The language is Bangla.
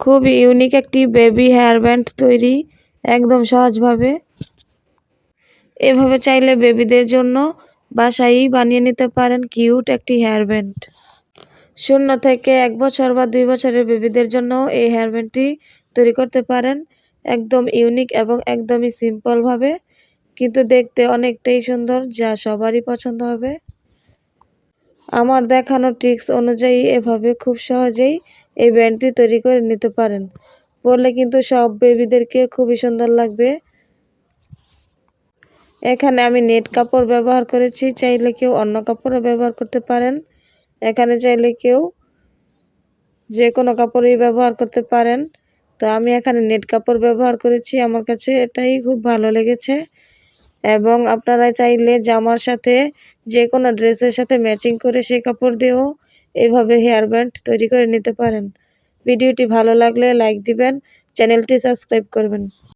খুব ইউনিক একটি বেবি হেয়ার ব্যান্ড তৈরি, একদম সহজভাবে। এভাবে চাইলে বেবিদের জন্য বাসায়ই বানিয়ে নিতে পারেন কিউট একটি হেয়ার ব্যান্ড শূন্য থেকে এক বছর বা দুই বছরের বেবিদের জন্য এই হেয়ার ব্যান্ডটি তৈরি করতে পারেন, একদম ইউনিক এবং একদমই সিম্পলভাবে কিন্তু দেখতে অনেকটাই সুন্দর, যা সবারই পছন্দ হবে। আমার দেখানো ট্রিক্স অনুযায়ী এভাবে খুব সহজেই এই ব্যান্ডটি তৈরি করে নিতে পারেন। পরলে কিন্তু সব বেবিদেরকে খুবই সুন্দর লাগবে। এখানে আমি নেট কাপড় ব্যবহার করেছি, চাইলে কেউ অন্য কাপড়ও ব্যবহার করতে পারেন। এখানে চাইলে কেউ যে কোনো কাপড়ই ব্যবহার করতে পারেন। তো আমি এখানে নেট কাপড় ব্যবহার করেছি, আমার কাছে এটাই খুব ভালো লেগেছে। এবং আপনারা চাইলে জামার সাথে যে কোনো ড্রেসের সাথে ম্যাচিং করে সেই কাপড় দিয়েও এইভাবে হেয়ার ব্যান্ড তৈরি করে নিতে পারেন। ভিডিওটি ভালো লাগলে লাইক দিবেন, চ্যানেলটি সাবস্ক্রাইব করবেন।